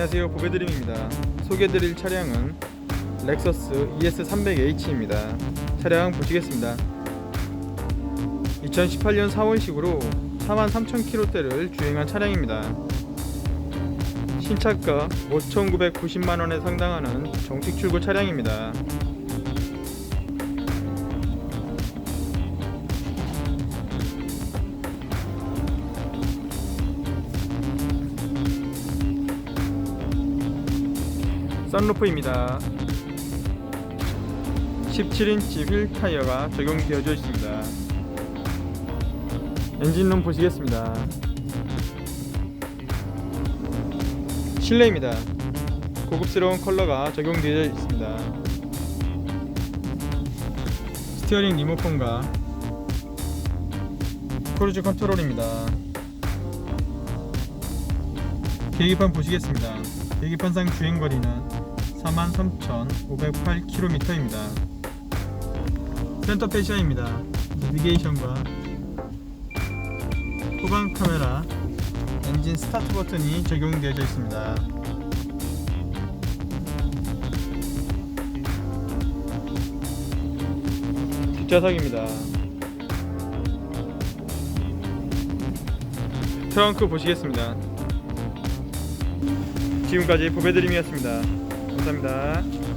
안녕하세요. 보배드림입니다. 소개해드릴 차량은 렉서스 ES300H입니다. 차량 보시겠습니다. 2018년 4월식으로 43,000km대를 주행한 차량입니다. 신차가 5,990만원에 상당하는 정식 출고 차량입니다 썬루프입니다. 17인치 휠 타이어가 적용되어져 있습니다. 엔진룸 보시겠습니다. 실내입니다. 고급스러운 컬러가 적용되어 있습니다. 스티어링 리모컨과 크루즈 컨트롤입니다. 계기판 보시겠습니다. 계기판상 주행거리는 43,508km입니다. 센터 패시아입니다. 내비게이션과 후방 카메라, 엔진 스타트 버튼이 적용되어 있습니다. 뒷좌석입니다. 트렁크 보시겠습니다. 지금까지 보배드림이었습니다. 감사합니다.